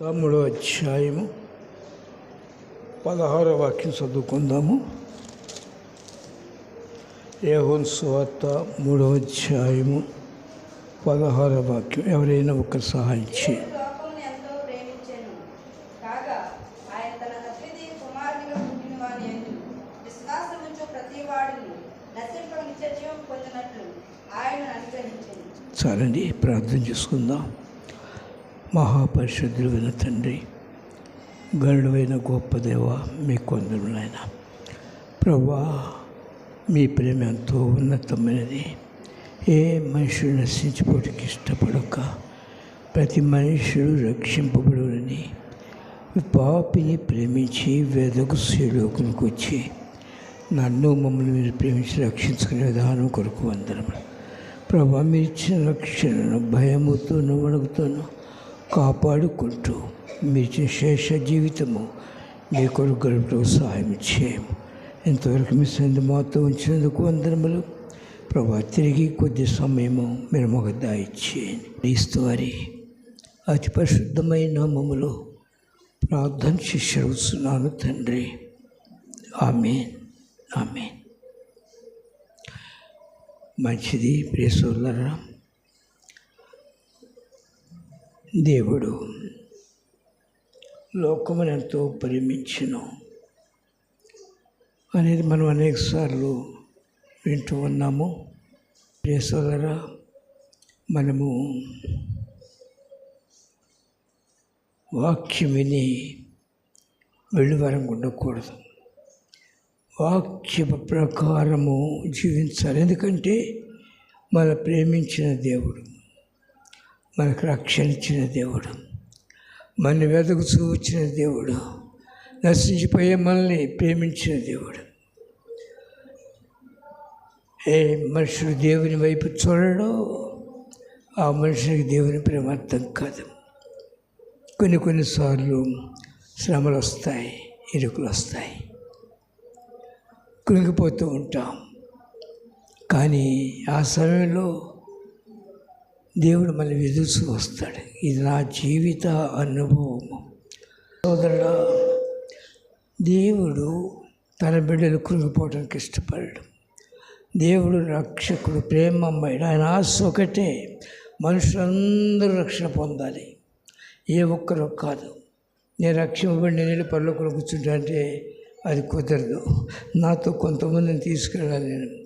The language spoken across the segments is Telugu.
తమ్ముడో అధ్యాయము పదహారో వాక్యం చదువుకుందాము. ఏహోన్ సువార్త మూడో అధ్యాయము పదహారో వాక్యం. ఎవరైనా ఒక సహాయం అనుగ్రహించెను. చాలండి ప్రార్థన చేసుకుందాం. మహాపరిశుద్ధులైన తండ్రి. గరుడైన గొప్ప దేవ మీ నాయన ప్రభా మీ ప్రేమ ఎంతో ఉన్నతమైనది. ఏ మనుషుడు నశించిపోవడానికి ఇష్టపడక ప్రతి మనుషుడు రక్షింపబడునని పాపిని ప్రేమించి వేదకు శ్రీలోకునికి వచ్చి నన్ను మమ్మల్ని మీరు ప్రేమించి రక్షించుకునే విధానం కొరకు అందరం ప్రభా మీరు ఇచ్చిన రక్షణను భయముతోనూ వణుకుతోనూ కాపాడుకుంటూ మీ శేష జీవితము మీ కొరకు సహాయం చేయము ఇంతవరకు మీ సందు మాతో ఉంచినందుకు వందనములు. ప్రభా తిరిగి కొద్ది సమయము మీరు మాకు దాయిచ్చేయండి క్రీస్తు వారి అతి పరిశుద్ధమైన నామములో ప్రార్థన శిష్యుస్తున్నాను తండ్రి. ఆమెన్. ఆమెన్. మంచిది ప్రియసోదరా దేవుడు లోకమునెంతో ప్రేమించను. అనేది మనం అనేకసార్లు వింటూ ఉన్నాము. ప్రియసోదరా మనము వాక్యం విని వెళ్ళివరం ఉండకూడదు. వాక్య ప్రకారము జీవించాలి. ఎందుకంటే మన ప్రేమించిన దేవుడు మనకు రక్షణ ఇచ్చిన దేవుడు. మన వెదకు చూచిన దేవుడు. నశించిపోయే మనల్ని ప్రేమించిన దేవుడు. ఏ మనుషుడు దేవుని వైపు చూడడో ఆ మనుషునికి దేవుని ప్రేమ అర్థం కాదు. కొన్ని కొన్నిసార్లు శ్రమలు వస్తాయి ఇరుకులు వస్తాయి. కృంగిపోతూ ఉంటాం. కానీ ఆ సమయంలో దేవుడు మళ్ళీ విదుసు వస్తాడు. ఇది నా జీవిత అనుభవము సోదరుడ దేవుడు తన బిడ్డలు కృంగిపోవడానికి ఇష్టపడడు. దేవుడు రక్షకుడు ప్రేమమ్మయుడు. ఆయన ఆశ ఒకటే మనుషులందరూ రక్షణ పొందాలి. ఏ ఒక్కరు కాదు. నేను రక్షింపబడి నేను వెళ్ళి పనులు కూర్చుంటా అంటే అది కుదరదు. నాతో కొంతమందిని తీసుకెళ్ళాలి నేను.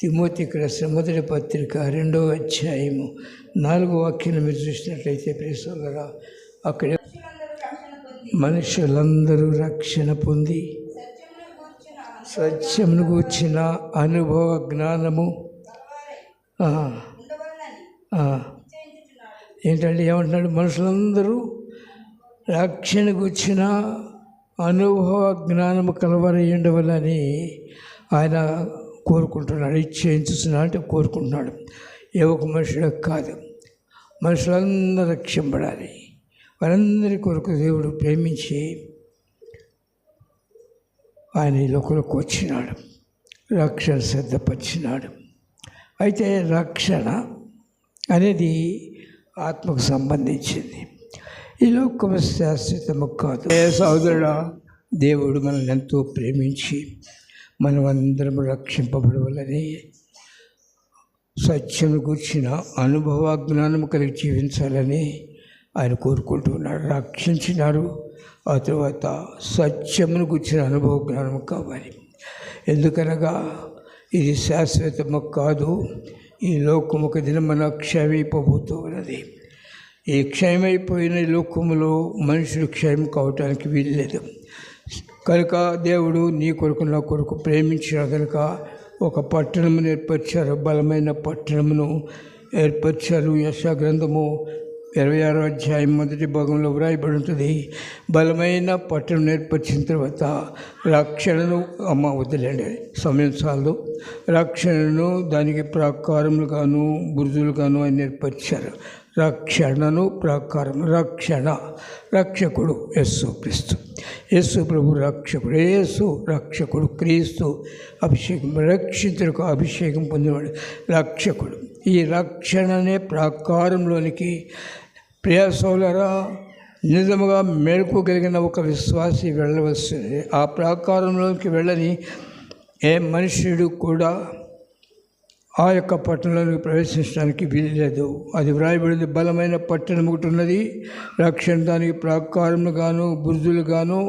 తిమోతి ఇక్కడ మొదటి పత్రిక రెండవ అధ్యాయము. నాలుగో వాక్యం మీరు చూసినట్లయితే ప్రేసోదరా అక్కడ మనుషులందరూ రక్షణ పొంది సత్యమును గూర్చిన కూర్చిన అనుభవ జ్ఞానము. ఏంటంటే ఏమంటున్నాడు? మనుషులందరూ రక్షణ వచ్చిన అనుభవ జ్ఞానము కలవరై ఉండవాలని ఆయన కోరుకుంటున్నాడు ఇచ్చేయించుతున్నాడు అంటే కోరుకుంటున్నాడు. ఏ ఒక మనుషుడు కాదు మనుషులందరూ రక్షింపడాలి వారందరి కొరకు దేవుడు ప్రేమించి ఆయన ఈ లోకంలోకి వచ్చినాడు రక్షణ సిద్ధపరిచినాడు. అయితే రక్షణ అనేది ఆత్మకు సంబంధించింది. ఈ లోకము శాశ్వతము కాదు. ఏ సోదరుడా దేవుడు మనల్ని ఎంతో ప్రేమించి మనం అందరం రక్షింపబడవలని సత్యము కూర్చిన అనుభవ జ్ఞానము కలిగి జీవించాలని ఆయన కోరుకుంటున్నాడు. రక్షించినారు. ఆ తర్వాత సత్యమును కూర్చిన అనుభవ జ్ఞానము కావాలి. ఎందుకనగా ఇది శాశ్వతము కాదు. ఈ లోకము ఒక దినమున క్షయమైపోబోతూ ఉన్నది ఈ క్షయమైపోయిన లోకములో మనుషులు క్షయం కావటానికి వీల్లేదు. కనుక దేవుడు నీ కొరకు నా కొరకు ప్రేమించిన కనుక ఒక పట్టణమును ఏర్పరిచారు బలమైన పట్టణమును ఏర్పరిచారు. యశా గ్రంథము ఇరవై ఆరో అధ్యాయం మొదటి భాగంలో వ్రాయబడి ఉంటుంది బలమైన పట్టణం నేర్పరిచిన తర్వాత రక్షణను అమ్మ వదిలేండి సమయం చాలు. రక్షణను దానికి ప్రాకారములుగాను బురుజులుగాను అని నేర్పరిచారు. రక్షణను ప్రాకారం రక్షణ రక్షకుడు యస్సు క్రీస్తు. యేసు ప్రభు రక్షకుడు యేసు రక్షకుడు క్రీస్తు అభిషేకం రక్షితులకు అభిషేకం పొందినవాడు రక్షకుడు. ఈ రక్షణనే ప్రాకారంలోనికి ప్రియ సోదరా నిజముగా మెలకు కలిగిన ఒక విశ్వాసి వెళ్ళవలసింది ఆ ప్రాకారంలోకి వెళ్ళని ఏ మనుష్యుడు కూడా ఆ యొక్క పట్టణంలోకి ప్రవేశించడానికి వీల్లేదు. అది వ్రాయబడింది బలమైన పట్టణం ఒకటి ఉన్నది. రక్షణ దానికి ప్రాకారములు గాను బురుజులు గాను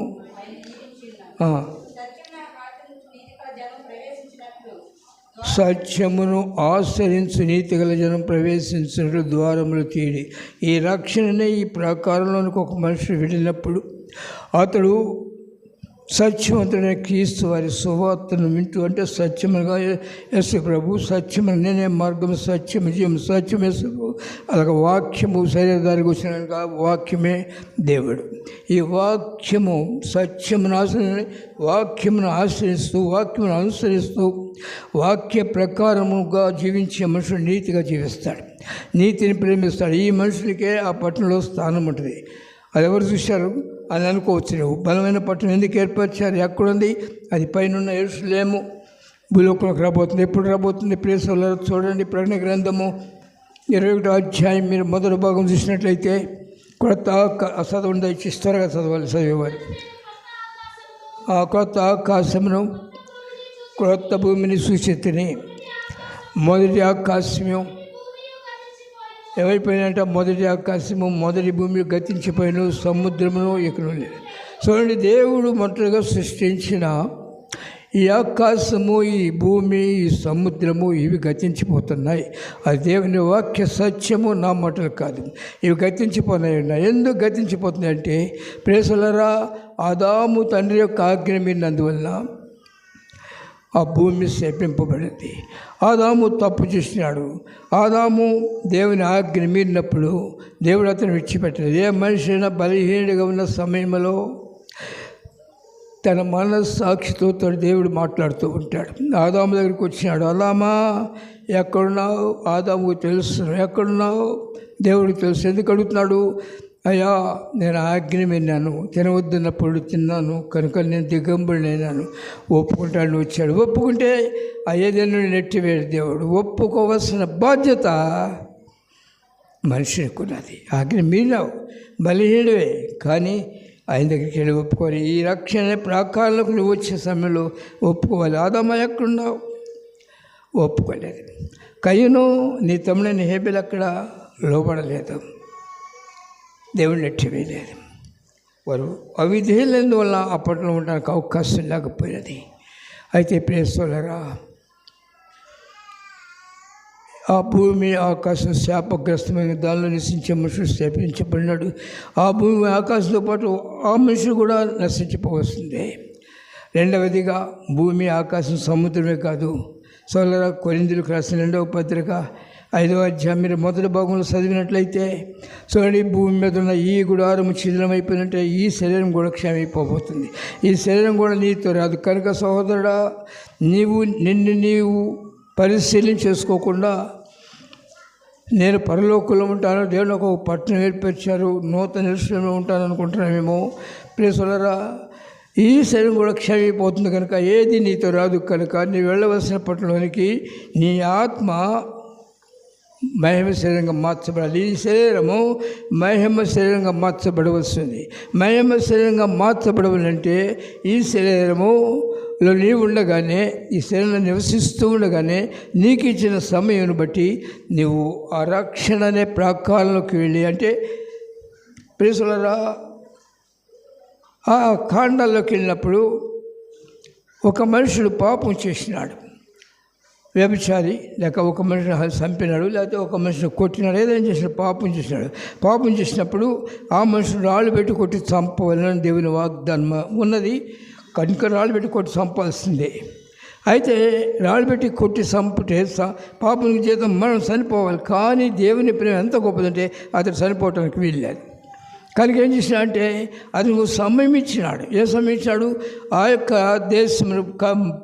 ఆ, సత్యమైన మార్గం నుంచి నీతిగల జనం ప్రవేశించినట్లు సత్యమును ఆచరించు నీతిగల జనం ప్రవేశించినట్లు ద్వారములు తీడి ఈ రక్షణనే ఈ ప్రాకారంలోనికి ఒక మనిషి వెళ్ళినప్పుడు అతడు సత్యవంతుడైన క్రీస్తు వారి సువార్తను వింటూ అంటే సత్యముగా ఎస్ ప్రభు సత్యము నేనే మార్గం సత్యం జీవం సత్యం ఎస్ అలాగ వాక్యము శరీరదారికి వచ్చిన వాక్యమే దేవుడు. ఈ వాక్యము సత్యమును ఆశ్రయి వాక్యమును ఆశ్రయిస్తూ వాక్యమును అనుసరిస్తూ వాక్య ప్రకారముగా జీవించే మనుషుడు నీతిగా జీవిస్తాడు. నీతిని ప్రేమిస్తాడు. ఈ మనుషులకే ఆ పట్టణంలో స్థానం ఉంటుంది. అది ఎవరు చూశారు? అని అనుకోవచ్చు నువ్వు. బలమైన పట్టణం ఎందుకు ఏర్పరిచారు? ఎక్కడుంది? అది పైన ఏడుసులేము భూలోకంలోకి రాబోతుంది. ఎప్పుడు రాబోతుంది? ప్లేసులో చూడండి ప్రకటన గ్రంథము ఇరవై ఒకటో అధ్యాయం. మీరు మొదటి భాగం చూసినట్లయితే కొత్త ఆక- చదవండి దయచేసి త్వరగా చదవాలి చదివేవారు. ఆ కొత్త ఆకాశమును క్రొత్త భూమిని సూచితిని. మొదటి ఆకాశము ఏమైపోయినంటే మొదటి ఆకాశము మొదటి భూమి గతించిపోయిన సముద్రమును ఇక్కడ లేదు చూడండి దేవుడు మొదటగా సృష్టించిన ఈ ఆకాశము ఈ భూమి ఈ సముద్రము ఇవి గతించిపోతున్నాయి. అది దేవుని వాక్య సత్యము నా మాటలు కాదు. ఇవి గతించిపోతున్నాయి. ఉన్నాయి ఎందుకు గతించిపోతున్నాయి అంటే ప్రేసలరా ఆదాము తండ్రి యొక్క ఆజ్ఞ మీరినందువల్ల ఆ భూమి శపింపబడింది. ఆదాము తప్పు చేసినాడు. ఆదాము దేవుని ఆజ్ఞ మీరినప్పుడు దేవుడు అతను విడిచిపెట్టలేదు ఏ మనిషి అయినా బలహీనుడిగా ఉన్న సమయంలో తన మనస్సాక్షితో తన దేవుడు మాట్లాడుతూ ఉంటాడు. ఆదాము దగ్గరికి వచ్చినాడు. ఆదామా ఎక్కడున్నావు? ఆదాముకు తెలుసు. ఎక్కడున్నావు? దేవుడికి తెలుసు. ఎందుకు అడుగుతున్నాడు? అయ్యా నేను ఆజ్ఞ విన్నాను. తినవద్దన్నప్పుడు తిన్నాను. కనుక నేను దిగంబడినైనాను. ఒప్పుకుంటాను వచ్చాడు. ఒప్పుకుంటే అయ్యేదన్ను నెట్టివేడు దేవుడు. ఒప్పుకోవాల్సిన బాధ్యత మనిషికి ఉన్నది ఆజ్ఞ మీనావు బలహీనవే కానీ ఆయన దగ్గరికి వెళ్ళి ఒప్పుకోవాలి. ఈ రక్షణ ప్రాకాలకు నువ్వు వచ్చే సమయంలో ఒప్పుకోవాలి. ఆదమ్మ ఎక్కడున్నావు? ఒప్పుకోలేదు. కయ్యను నీ తమ్ముడైన హేబిల్ అక్కడ లోపడలేదు. దేవుడు నెట్టివేయలేదు వారు అవిధేయులందువల్ల అప్పట్లో ఉండడానికి అవకాశం లేకపోయినది. అయితే ప్రేస్తోలరా ఆ భూమి ఆకాశం శాపగ్రస్తమైన దానిలో నశించే మనుషుడు శాపించబడినాడు. ఆ భూమి ఆకాశంతో పాటు ఆ మనుషులు కూడా నశించిపోవస్తుంది రెండవదిగా భూమి ఆకాశం సముద్రమే కాదు. సోలరా కొరిందులకు రాసిన రెండవ పత్రిక ఐదో అధ్యాయం మీరు మొదటి భాగంలో చదివినట్లయితే చూడండి భూమి మీద ఉన్న ఈ గుడారము శిథిలమైపోయినట్టే ఈ శరీరం కూడా క్షమైపోబోతుంది ఈ శరీరం కూడా నీతో రాదు. కనుక సహోదరుడా నీవు నిన్ను నీవు పరిశీలన చేసుకోకుండా నేను పరలోకంలో ఉంటాను. దేవుడు నాకు ఒక పట్టణం ఏర్పరిచారు. నూతన నిరుషంలో ఉంటాను అనుకుంటున్నామేమో ప్రేసులరా ఈ శరీరం కూడా క్షమైపోతుంది కనుక ఏది నీతో రాదు. కనుక నీ వెళ్ళవలసిన పట్టణంలోనికి నీ ఆత్మ మహిమ శరీరంగా మార్చబడాలి ఈ శరీరము మహిమ శరీరంగా మార్చబడవలసింది. మహిమ శరీరంగా మార్చబడవాలంటే ఈ శరీరములో నీవు ఉండగానే ఈ శరీరంలో నివసిస్తూ ఉండగానే నీకు ఇచ్చిన సమయం బట్టి నీవు ఆ రక్షణ అనే ప్రాకారంలోకి వెళ్ళి అంటే ప్రేసులరా ఆ కాండాల్లోకి వెళ్ళినప్పుడు ఒక మనుషుడు పాపం చేసినాడు. వ్యభిచారి లేక ఒక మనిషిని చంపినాడు లేకపోతే ఒక మనిషిని కొట్టినాడు ఏదైనా చేసిన పాపం చేసినాడు. పాపం చేసినప్పుడు ఆ మనిషిని రాళ్ళు పెట్టి కొట్టి చంపవలన దేవుని వాగ్దానం ఉన్నది. కనుక రాళ్ళు పెట్టి కొట్టి చంపాల్సిందే. అయితే రాళ్ళు పెట్టి కొట్టి చంపితే పాపం జీతం మనం చనిపోవాలి. కానీ దేవుని ప్రేమ ఎంత గొప్పదంటే అతడు చనిపోవటానికి వీల్లేదు. కనుక ఏం చేసినా అంటే అది సమయం ఇచ్చినాడు. ఏ సమయం ఇచ్చినాడు? ఆ యొక్క దేశం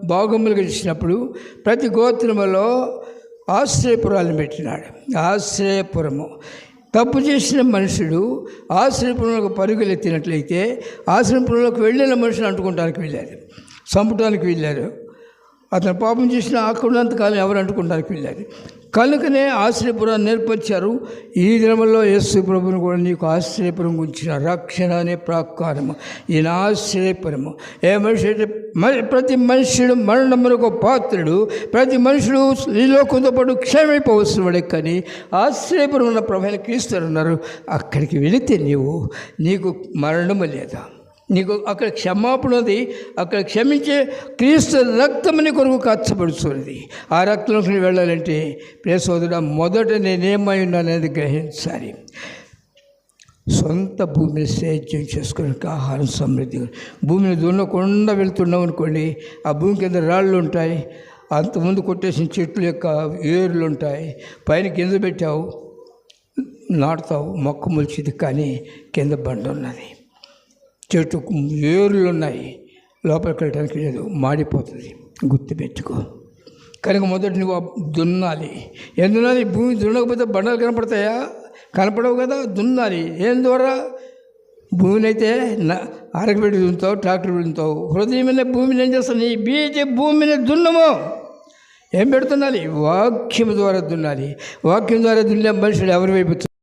భాగములుగా ఇచ్చినప్పుడు ప్రతి గోత్రములో ఆశ్రయపురాలను పెట్టినాడు. ఆశ్రయపురము. తప్పు చేసిన మనుషుడు ఆశ్రయపురంలోకి పరుగులు ఎత్తినట్లయితే ఆశ్రయపురంలోకి వెళ్ళిన మనుషులు అంటుకోవడానికి వెళ్ళారు చంపడానికి వెళ్ళారు అతను పాపం చేసిన ఆకున్నంతకాలం ఎవరు అంటుకుంటారు వెళ్ళారు కనుకనే ఆశ్రయపురాన్ని నేర్పరిచారు ఈ దినములో యేసు ప్రభుని కూడా నీకు ఆశ్రయపురం గురించిన రక్షణ అనే ప్రాకారము. ఈయన ఆశ్రయపురము. ఏ మనిషి అయితే మరి ప్రతి మనుషుడు మరణమునకు పాత్రుడు. ప్రతి మనుషుడు ఈ లోకంతో పాటు క్షేమైపోవలసిన వాడే కానీ ఆశ్రయపురం ఉన్న ప్రభైన క్రీస్తులు ఉన్నారు. అక్కడికి వెళితే నీవు నీకు మరణము లేదా? నీకు అక్కడ క్షమాపణ ఉంది. అక్కడ క్షమించే క్రీస్తు రక్తమని కొరకు కచ్చబడుతున్నది ఆ రక్తంలోకి వెళ్ళాలంటే ప్రియ సోదరుడా మొదట నేనేమై ఉన్నాననేది గ్రహించాలి. సొంత భూమిని సేద్యం చేసుకోవడానికి ఆహారం సమృద్ధి. భూమిని దున్నకుండా వెళ్తున్నాం అనుకోండి ఆ భూమి కింద రాళ్ళు ఉంటాయి అంతకుముందు కొట్టేసిన చెట్ల యొక్క ఏర్లు ఉంటాయి పైన కింద పెట్టావు నాటుతావు మొక్క మొలిచింది కానీ కింద బండ ఉన్నది. చెట్టు ఏర్లు ఉన్నాయి లోపలికి వెళ్ళడానికి లేదు. మాడిపోతుంది. గుర్తుపెట్టుకో. కనుక మొదటి నువ్వు దున్నాలి. ఎందునాలి భూమి దున్నకపోతే బండలు కనపడతాయా? కనపడవు కదా. దున్నాలి. ఏం ద్వారా భూమిని అయితే అరగబెట్టి దున్నుతావు ట్రాక్టర్ దున్నుతావు హృదయమైన భూమిని ఏం చేస్తాను నీ బీజ భూమిని దున్నము. ఏం పెడుతున్నాలి? వాక్యం ద్వారా దున్నాలి. వాక్యం ద్వారా దున్నే మనుషులు ఎవరి వైపు